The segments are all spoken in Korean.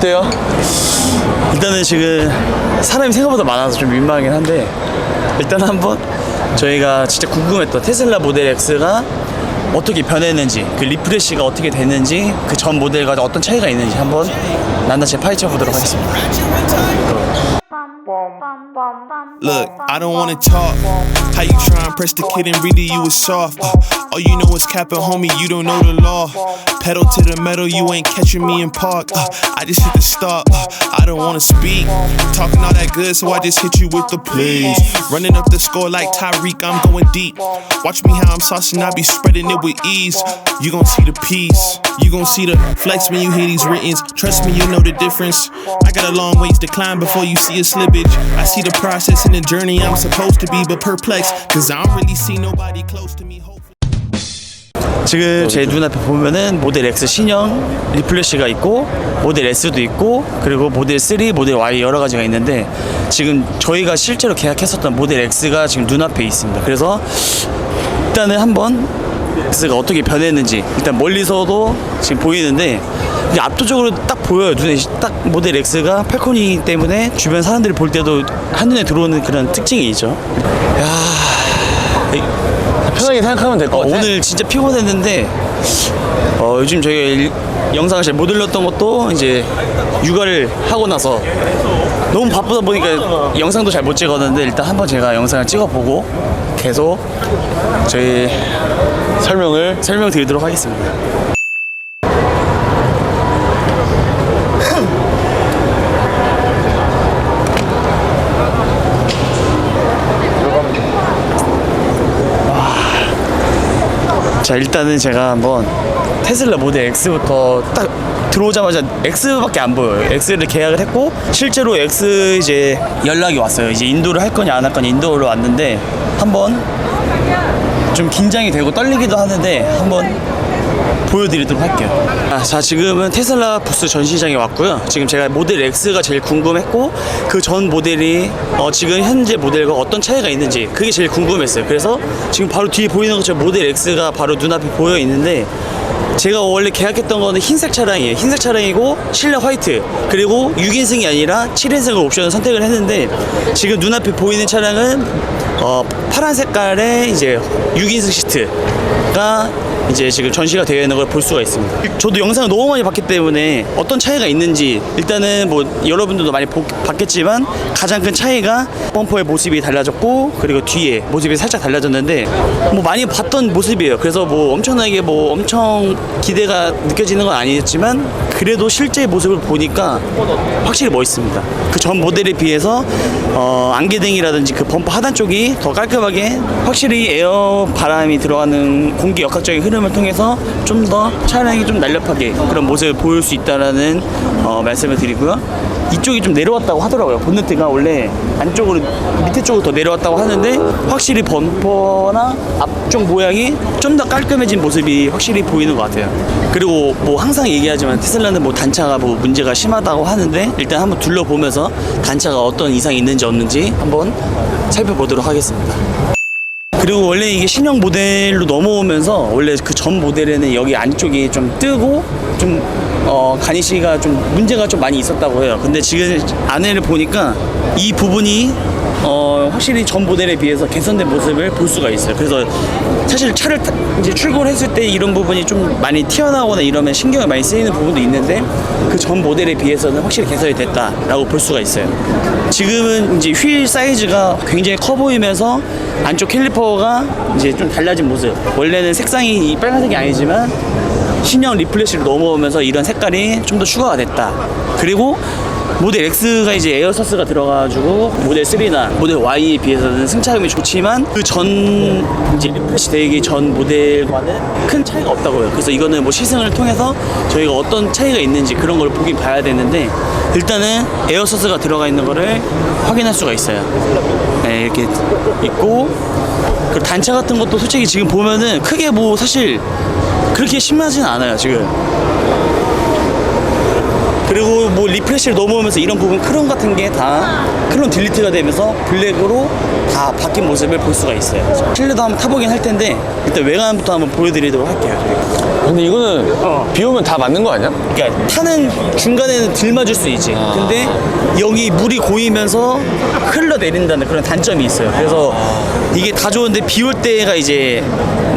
어때요? 일단은 지금 사람이 생각보다 많아서 좀 민망하긴 한데 일단 한번 저희가 진짜 궁금했던 테슬라 모델 X가 어떻게 변했는지 그 리프레시가 어떻게 됐는지 그 전 모델과 어떤 차이가 있는지 한번 낱낱이 파헤쳐 보도록 하겠습니다. Look, I don't wanna talk. How you try and press the kid and really you was soft. All you know is capping, homie, you don't know the law. Pedal to the metal, you ain't catching me in park. Uh, I just hit the stop. Uh, I don't wanna speak. Talking all that good, so I just hit you with the please. Running up the score like Tyreek, I'm going deep. Watch me how I'm saucing, I be spreading it with ease. You gon' see the peace. You gon' see the flex when you hear these writtens. Trust me, you know the difference. I got a long ways to climb before you see a slippage. I see the process and the journey I'm supposed to be, but perplexed. Cause I don't really see nobody close to me. Hopefully. 지금 제 눈앞에 보면은 모델 X 신형 리플래시가 있고 모델 S도 있고 그리고 모델 3, 모델 Y 여러 가지가 있는데 지금 저희가 실제로 계약했었던 모델 X가 지금 눈앞에 있습니다. 그래서 일단은 한번 X가 어떻게 변했는지 일단 멀리서도 지금 보이는데 이게 압도적으로 딱 보여요 눈에 딱 모델 X가 팔콘이기 때문에 주변 사람들이 볼 때도 한눈에 들어오는 그런 특징이 있죠. 야, 이- 편하게 생각하면 될것 어, 같아. 오늘 진짜 피곤했는데 어, 요즘 저희가 일- 영상을 잘 못 올렸던 것도 이제 육아를 하고 나서 너무 바쁘다 보니까 영상도 잘 못 찍었는데 일단 한번 제가 영상을 찍어보고 계속 저희 설명을 설명드리도록 하겠습니다. 자 일단은 제가 한번 테슬라 모델 X부터 딱 들어오자마자 X밖에 안 보여요. X를 계약을 했고 실제로 X 이제 연락이 왔어요. 이제 인도를 할 거냐 안 할 거냐 인도로 왔는데 한번 좀 긴장이 되고 떨리기도 하는데 한번 보여드리도록 할게요. 아, 자 지금은 테슬라 부스 전시장에 왔고요. 지금 제가 모델 X가 제일 궁금했고 그 전 모델이 어, 지금 현재 모델과 어떤 차이가 있는지 그게 제일 궁금했어요. 그래서 지금 바로 뒤에 보이는 것처럼 모델 X가 바로 눈앞에 보여 있는데 제가 원래 계약했던 거는 흰색 차량이에요. 흰색 차량이고 실내 화이트 그리고 6인승이 아니라 7인승을 옵션을 선택을 했는데 지금 눈앞에 보이는 차량은 어, 파란 색깔의 이제 6인승 시트가 이제 지금 전시가 되어 있는 걸 볼 수가 있습니다. 저도 영상을 너무 많이 봤기 때문에 어떤 차이가 있는지 일단은 뭐 여러분들도 많이 보- 봤겠지만 가장 큰 차이가 범퍼의 모습이 달라졌고 그리고 뒤에 모습이 살짝 달라졌는데 뭐 많이 봤던 모습이에요. 그래서 뭐 엄청나게 뭐 엄청 기대가 느껴지는 건 아니었지만 그래도 실제 모습을 보니까 확실히 멋있습니다. 그 전 모델에 비해서 어, 안개등이라든지 그 범퍼 하단 쪽이 더 깔끔하게 확실히 에어 바람이 들어가는 공기 역학적인 흐름 을 통해서 좀 더 차량이 좀 날렵하게 그런 모습을 보일 수 있다라는 어, 말씀을 드리고요. 이쪽이 좀 내려왔다고 하더라고요. 본네트가 원래 안쪽으로 밑에 쪽으로 더 내려왔다고 하는데 확실히 범퍼나 앞쪽 모양이 좀 더 깔끔해진 모습이 확실히 보이는 것 같아요. 그리고 뭐 항상 얘기하지만 테슬라는 뭐 단차가 뭐 문제가 심하다고 하는데 일단 한번 둘러보면서 단차가 어떤 이상이 있는지 없는지 한번 살펴보도록 하겠습니다. 그리고 원래 이게 신형 모델로 넘어오면서 원래 그 전 모델에는 여기 안쪽이 좀 뜨고 좀 어, 가니쉬가 좀 문제가 좀 많이 있었다고 해요. 근데 지금 안에를 보니까 이 부분이 어, 확실히 전 모델에 비해서 개선된 모습을 볼 수가 있어요. 그래서 사실 차를 타- 이제 출고했을 때 이런 부분이 좀 많이 튀어나오거나 이러면 신경이 많이 쓰이는 부분도 있는데 그 전 모델에 비해서는 확실히 개선이 됐다라고 볼 수가 있어요. 지금은 이제 휠 사이즈가 굉장히 커 보이면서 안쪽 캘리퍼가 이제 좀 달라진 모습. 원래는 색상이 이 빨간색이 아니지만 신형 리플래시로 넘어오면서 이런 색깔이 좀 더 추가가 됐다. 그리고 모델 X가 이제 에어서스가 들어가가지고 모델 3나 모델 Y에 비해서는 승차감이 좋지만 그 전 이제 리플래시 되기 전 모델과는 큰 차이가 없다고요. 그래서 이거는 뭐 시승을 통해서 저희가 어떤 차이가 있는지 그런 걸 보긴 봐야 되는데 일단은 에어서스가 들어가 있는 거를 확인할 수가 있어요. 네, 이렇게 있고 그리고 단차 같은 것도 솔직히 지금 보면은 크게 뭐 사실 그렇게 심하진 않아요 지금 그리고 뭐 리프레시를 넘어오면서 이런 부분 크롬 같은 게 다 크롬 딜리트가 되면서 블랙으로 다 바뀐 모습을 볼 수가 있어요. 실내도 한번 타보긴 할 텐데 일단 외관부터 한번 보여드리도록 할게요 근데 이거는 어. 비 오면 다 맞는 거 아니야? 그러니까 타는 중간에는 들 맞을 수 있지. 근데 여기 물이 고이면서 흘러내린다는 그런 단점이 있어요. 그래서 이게 다 좋은데 비 올 때가 이제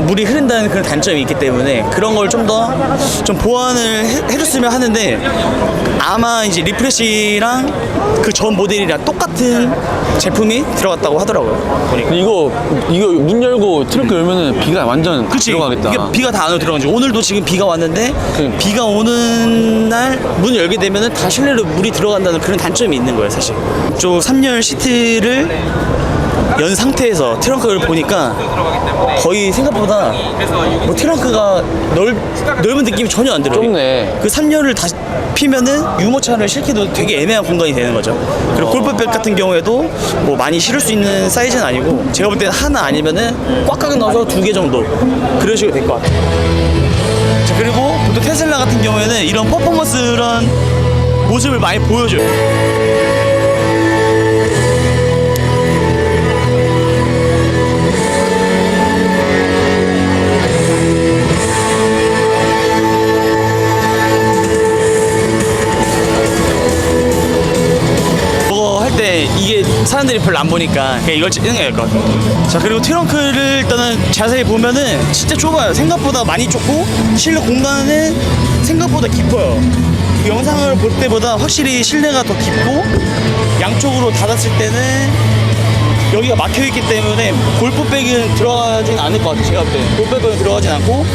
물이 흐른다는 그런 단점이 있기 때문에 그런 걸 좀 더 좀 보완을 해, 해줬으면 하는데 아마 이제 리프레시랑 그 전 모델이랑 똑같은 제품이 들어갔다고 하더라고요. 보니까. 근데 이거 이거 문 열고 트렁크 열면은 비가 완전 그치 들어가겠다. 이게 비가 다 안으로 들어가지 오늘도 지금 비가 왔는데 그러니까. 비가 오는 날 문을 열게 되면은 다 실내로 물이 들어간다는 그런 단점이 있는 거예요 사실 쪽 3열 시트를 연 상태에서 트렁크를 보니까 거의 생각보다 뭐 트렁크가 넓, 넓은 느낌이 전혀 안 들어요 좁네. 그 3열을 다시 피면은 유모차를 실기도 되게 애매한 공간이 되는 거죠. 그리고 골프백 같은 경우에도 뭐 많이 실을 수 있는 사이즈는 아니고 제가 볼 때는 하나 아니면은 꽉꽉 넣어서 두 개 정도 그런 식으로 될 것 같아요. 자, 그리고 보통 테슬라 같은 경우에는 이런 퍼포먼스런 모습을 많이 보여줘요. 사람들이 별로 안 보니까 그냥 이걸 찍는 게 나을 것 같아요. 자 그리고 트렁크를 일단은 자세히 보면은 진짜 좁아요. 생각보다 많이 좁고 실내 공간은 생각보다 깊어요. 그 영상을 볼 때보다 확실히 실내가 더 깊고 양쪽으로 닫았을 때는 여기가 막혀 있기 때문에 골프백은 들어가진 않을 것 같아요. 제가 볼 때. 골프백은 들어가진 않고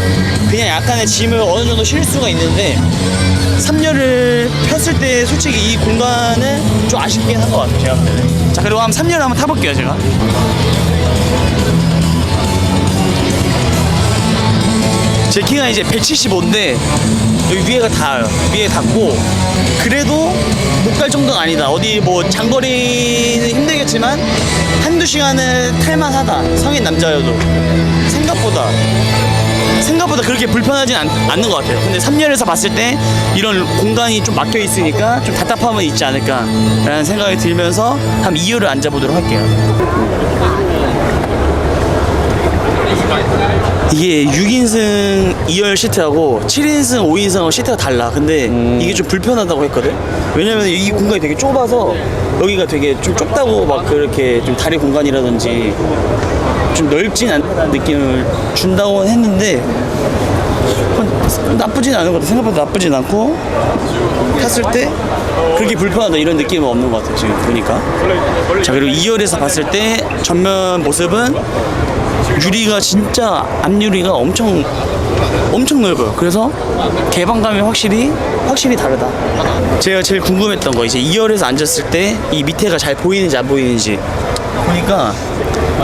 그냥 약간의 짐을 어느 정도 실 수가 있는데 3열을 폈을 때 솔직히 이 공간은 좀 아쉽긴 한 것 같아요. 제가 볼 때는. 자, 그리고 한번 3열 한번 타볼게요, 제가. 제 키가 이제 175인데 여기 위에가 닿아요. 위에 닿고 그래도 못 갈 정도는 아니다. 어디 뭐 장거리는 힘들겠지만 한두 시간은 탈만하다. 성인 남자여도 생각보다 생각보다 그렇게 불편하진 않, 않는 것 같아요. 근데 3열에서 봤을 때 이런 공간이 좀 막혀 있으니까 좀 답답함은 있지 않을까라는 생각이 들면서 한 2열을 앉아보도록 할게요. 이게 6인승 2열 시트하고 7인승 5인승하고 시트가 달라. 근데 이게 좀 불편하다고 했거든. 왜냐면 이 공간이 되게 좁아서 여기가 되게 좀 좁다고 막 그렇게 좀 다리 공간이라든지 좀 넓진 않다는 느낌을 준다고 했는데 어, 나쁘진 않은 것 같아. 생각보다 나쁘진 않고 탔을 때 그렇게 불편하다 이런 느낌은 없는 것 같아요. 지금 보니까. 자 그리고 2열에서 봤을 때 전면 모습은 유리가 진짜 앞유리가 엄청 엄청 넓어요. 그래서 개방감이 확실히 확실히 다르다. 제가 제일 궁금했던 거 이제 2열에서 앉았을 때 이 밑에가 잘 보이는지 안 보이는지 보니까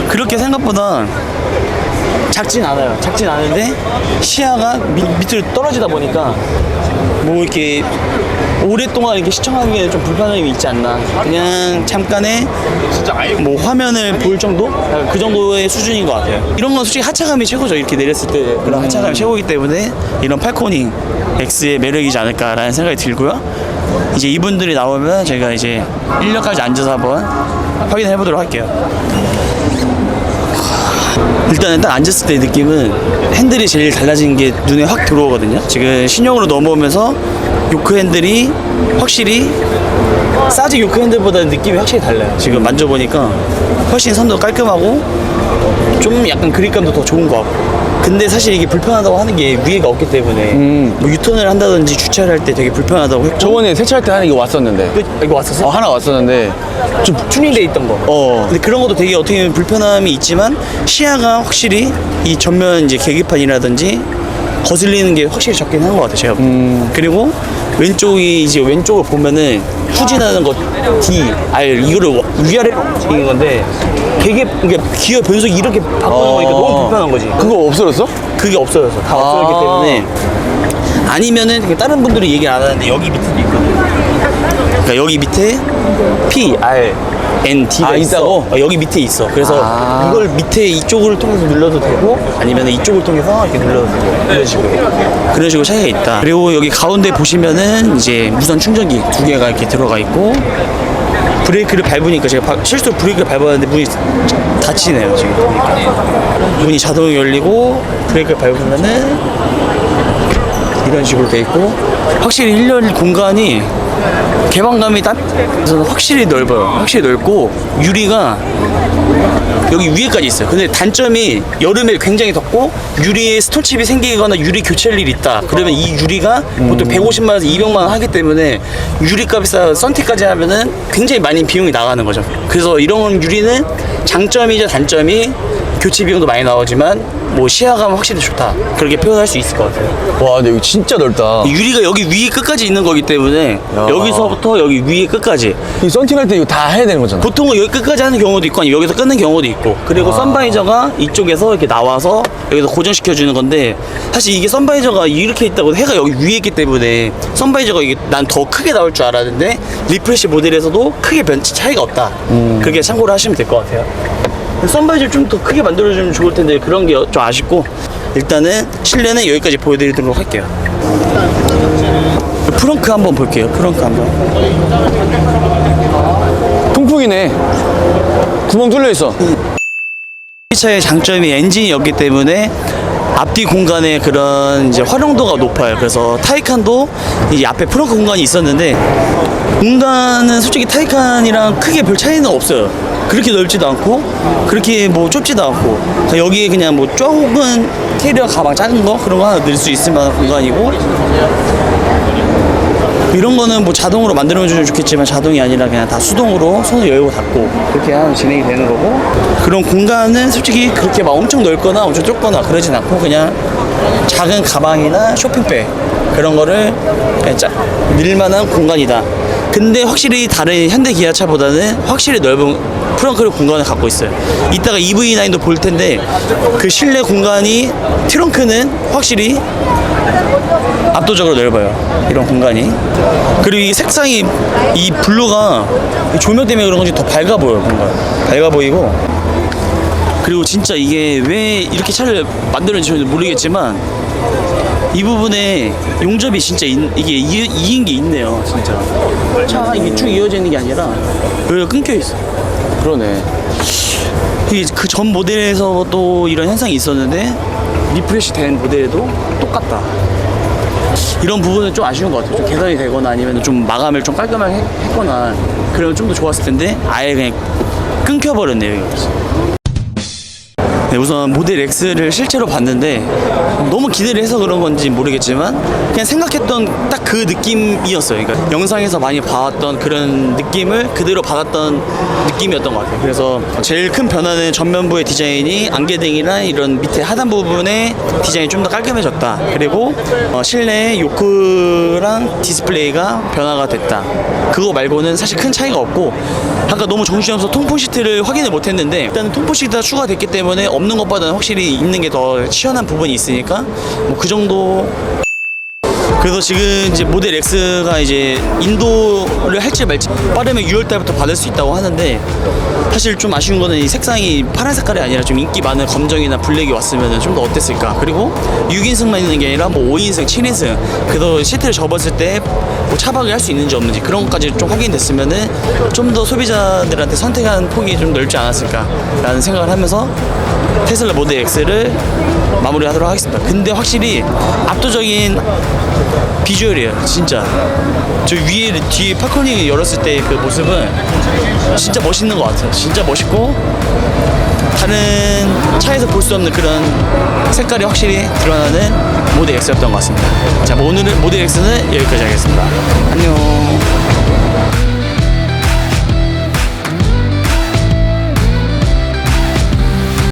그렇게 생각보다 작진 않아요. 작진 않은데 시야가 밑, 밑으로 떨어지다 보니까 뭐 이렇게 오랫동안 이렇게 시청하기에는 좀 불편함이 있지 않나. 그냥 잠깐의 뭐 화면을 볼 정도? 그 정도의 수준인 것 같아요. 이런 건 솔직히 하차감이 최고죠. 이렇게 내렸을 때 그런 하차감이 최고이기 때문에 이런 팔코닝 X의 매력이지 않을까라는 생각이 들고요. 이제 이분들이 나오면 제가 이제 1렬까지 앉아서 한번 확인해 보도록 할게요. 일단은 딱 앉았을 때 느낌은 핸들이 제일 달라진 게 눈에 확 들어오거든요. 지금 신형으로 넘어오면서 요크 핸들이 확실히 사지 요크 핸들보다 느낌이 확실히 달라요. 지금 만져보니까 훨씬 선도 깔끔하고 좀 약간 그립감도 더 좋은 것 같고. 근데 사실 이게 불편하다고 하는 게 위에가 없기 때문에 음. 뭐 유턴을 한다든지 주차를 할 때 되게 불편하다고 했고 저번에 세차할 때 하는 이거 왔었는데. 그- 이거 왔었어? 어 하나 왔었는데 좀 튜닝돼 있던 거. 어. 근데 그런 것도 되게 어떻게 보면 불편함이 있지만 시야가 확실히 이 전면 이제 계기판이라든지 거슬리는 게 확실히 적긴 한 것 같아요. 제가. 음. 그리고 왼쪽이 이제 왼쪽을 보면은 후진하는 거 D, R 이거를 위아래로 움직이는 건데 되게 그러니까 기어 변속 이렇게 바꾸는 거니까 너무 불편한 거지. 그거 없어졌어? 그게 없어졌어. 다 없어졌기 아. 때문에 아니면은 다른 분들이 얘기를 안 하는데 여기 밑에도 있거든. 그러니까 여기 밑에 P, R, N, D가 아, 있어. 있다고? 어, 여기 밑에 있어. 그래서 아. 이걸 밑에 이쪽을 통해서 눌러도 되고 아니면 이쪽을 통해서 이렇게 눌러도 되고 이런 식으로 그런 식으로 차이가 있다. 그리고 여기 가운데 보시면은 이제 무선 충전기 두 개가 이렇게 들어가 있고 브레이크를 밟으니까 제가 바- 실수로 브레이크를 밟았는데 문이 닫히네요 지금 보니까 문이 자동으로 열리고 브레이크를 밟으면은 이런 식으로 돼 있고 확실히 1열 공간이 개방감이 딱 확실히 넓어요. 확실히 넓고 유리가 여기 위에까지 있어요. 근데 단점이 여름에 굉장히 덥고 유리에 스톤칩이 생기거나 유리 교체할 일이 있다. 그러면 이 유리가 보통 150만 원에서 200만 원 하기 때문에 유리값이 싸 썬팅까지 하면은 굉장히 많이 비용이 나가는 거죠. 그래서 이런 유리는 장점이자 단점이 교체 비용도 많이 나오지만 뭐 시야감은 확실히 좋다. 그렇게 표현할 수 있을 것 같아요. 와 근데 여기 진짜 넓다. 유리가 여기 위에 끝까지 있는 거기 때문에 야. 여기서부터 여기 위에 끝까지. 이 썬팅할 때 이거 다 해야 되는 거잖아. 보통은 여기 끝까지 하는 경우도 있고 아니면 여기서 끊는 경우도 있고. 그리고 선바이저가 이쪽에서 이렇게 나와서 여기서 고정시켜 주는 건데 사실 이게 선바이저가 이렇게 있다고 해가 여기 위에 있기 때문에 선바이저가 이게 난 더 크게 나올 줄 알았는데 리프레시 모델에서도 크게 변 차이가 없다. 그렇게 참고를 하시면 될 것 같아요 선바이저 좀더 크게 만들어주면 좋을 텐데 그런 게 좀 아쉽고. 일단은 실내는 여기까지 보여드리도록 할게요. 프렁크 한번 볼게요 프렁크 한번. 통풍이네. 구멍 뚫려 있어. 이 차의 장점이 엔진이었기 때문에 앞뒤 공간의 그런 이제 활용도가 높아요. 그래서 타이칸도 이제 앞에 프렁크 공간이 있었는데 공간은 솔직히 타이칸이랑 크게 별 차이는 없어요. 그렇게 넓지도 않고 그렇게 뭐 좁지도 않고. 그래서 여기에 그냥 뭐 조금 캐리어 가방 작은 거? 그런 거 하나 넣을 수 있을 만한 공간이고. 이런 거는 뭐 자동으로 만들어 주면 좋겠지만 자동이 아니라 그냥 다 수동으로 손을 열고 닫고 그렇게 하면 진행이 되는 거고. 그런 공간은 솔직히 그렇게 막 엄청 넓거나 엄청 좁거나 그러진 않고 그냥 작은 가방이나 쇼핑백 그런 거를 짜, 넣을 만한 공간이다 근데 확실히 다른 현대 기아차보다는 확실히 넓은 프렁크 공간을 갖고 있어요 이따가 EV9도 볼 텐데 그 실내 공간이 트렁크는 확실히 압도적으로 넓어요. 이런 공간이. 그리고 이 색상이 이 블루가 이 조명 때문에 그런 건지 더 밝아 보여요. 뭔가 밝아 보이고. 그리고 진짜 이게 왜 이렇게 차를 만들었는지 모르겠지만 이 부분에 용접이 진짜 있- 이게 이, 이인 게 있네요. 진짜. 차가 이게 쭉 이어져 있는 게 아니라 여기가 끊겨 있어. 그러네 이게 그 전 모델에서 또 이런 현상이 있었는데 리프레시 된 모델에도 똑같다. 이런 부분은 좀 아쉬운 것 같아요. 좀 개선이 되거나 아니면 좀 마감을 좀 깔끔하게 했- 했거나 그러면 좀 더 좋았을 텐데 아예 그냥 끊겨버렸네요. 여기서. 네, 우선 모델 X를 실제로 봤는데 너무 기대를 해서 그런 건지 모르겠지만 그냥 생각했던 딱 그 느낌이었어요. 그러니까 영상에서 많이 봐왔던 그런 느낌을 그대로 받았던 느낌이었던 것 같아요. 그래서 제일 큰 변화는 전면부의 디자인이 안개등이랑 이런 밑에 하단 부분의 디자인이 좀 더 깔끔해졌다. 그리고 어, 실내 요크랑 디스플레이가 변화가 됐다. 그거 말고는 사실 큰 차이가 없고 아까 너무 정신없어 통풍 시트를 확인을 못했는데 일단 통풍 시트가 추가됐기 때문에 것보다는 확실히 있는 게 더 시원한 부분이 있으니까 뭐 그 정도. 그래서 지금 이제 모델 X가 이제 인도를 할지 말지 빠르면 6월 달부터 받을 수 있다고 하는데 사실 좀 아쉬운 거는 이 색상이 파란 색깔이 아니라 좀 인기 많은 검정이나 블랙이 왔으면 좀 더 어땠을까. 그리고 6인승만 있는 게 아니라 뭐 5인승, 7인승 그래서 시트를 접었을 때 뭐 차박을 할 수 있는지 없는지 그런 것까지 좀 확인됐으면은 좀 더 소비자들한테 선택하는 폭이 좀 넓지 않았을까라는 생각을 하면서 테슬라 모델 X를 마무리하도록 하겠습니다. 근데 확실히 압도적인 비주얼이에요, 진짜. 저 위에 뒤에 파코닝 열었을 때 그 모습은 진짜 멋있는 것 같아요. 진짜 멋있고 다른 차에서 볼 수 없는 그런 색깔이 확실히 드러나는 모델 X였던 것 같습니다. 자, 뭐 오늘은 모델 X는 여기까지 하겠습니다. 안녕.